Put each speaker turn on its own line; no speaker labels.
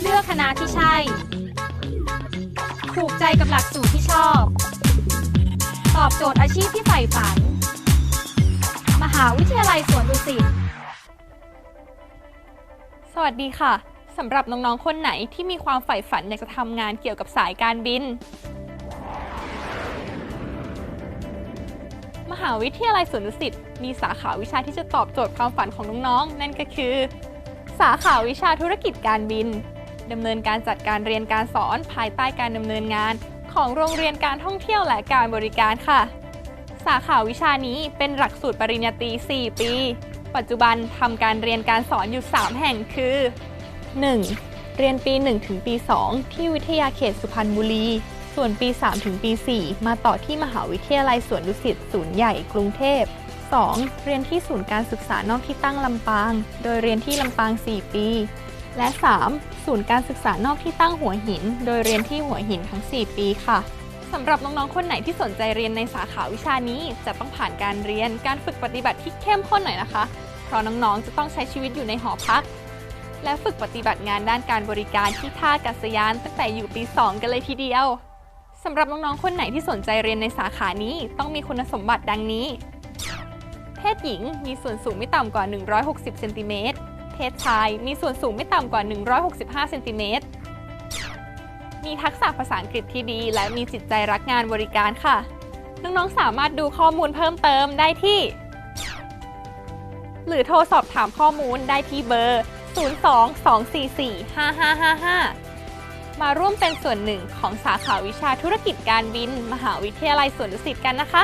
เลือกคณะที่ใช่ ถูกใจกับหลักสูตรที่ชอบ ตอบโจทย์อาชีพที่ใฝ่ฝัน มหาวิทยาลัยสวนดุสิต
สวัสดีค่ะ สำหรับน้องๆ คนไหนที่มีความใฝ่ฝันอยากจะทำงานเกี่ยวกับสายการบิน หาวิทยาลัยสวนดุสิตมีสาขาวิชาที่จะตอบโจทย์ความฝันของน้องๆ นั่นก็คือ สาขาวิชาธุรกิจการบินดำเนินการจัดการเรียนการสอนภายใต้การดำเนินงาน ของโรงเรียนการท่องเที่ยวและการบริการค่ะ สาขาวิชานี้เป็นหลักสูตรปริญญาตรี 4 ปี ปัจจุบันทำการเรียนการสอนอยู่ 3 แห่งคือ 1. เรียนปี 1 ถึงปี 2 ที่วิทยาเขตสุพรรณบุรี ส่วนปี 3 ถึงปี 4 มาต่อที่มหาวิทยาลัยสวนดุสิตศูนย์ใหญ่กรุงเทพ 2. เรียนที่ศูนย์การศึกษานอกที่ตั้งลำปาง โดยเรียนที่ลำปาง 4 ปี และ 3. ศูนย์การศึกษานอกที่ตั้งหัวหิน โดยเรียนที่หัวหินทั้ง 4 ปีค่ะสำหรับน้องๆ คนไหนที่สนใจเรียนในสาขาวิชานี้ จะต้องผ่านการเรียนการฝึกปฏิบัติที่เข้มข้นหน่อยนะคะ เพราะน้องๆ จะต้องใช้ชีวิตอยู่ในหอพัก และฝึกปฏิบัติงานด้านการบริการที่ท่ากาศยานตั้งแต่อยู่ปี 2 กันเลยทีเดียว สำหรับน้องๆ คนไหนที่สนใจเรียนในสาขานี้ต้องมีคุณสมบัติดังนี้ เพศหญิงมีส่วนสูงไม่ต่ำกว่า 160เซนติเมตร เพศชายมีส่วนสูงไม่ต่ำกว่า 165เซนติเมตร มีทักษะภาษาอังกฤษที่ดี และมีจิตใจรักงานบริการค่ะ น้องๆ สามารถดูข้อมูลเพิ่มเติมได้ที่ หรือโทรสอบถามข้อมูลได้ที่เบอร์ 022445555 มาร่วมเป็นส่วนหนึ่งของสาขาวิชาธุรกิจการบิน มหาวิทยาลัยสวนดุสิตกันนะคะ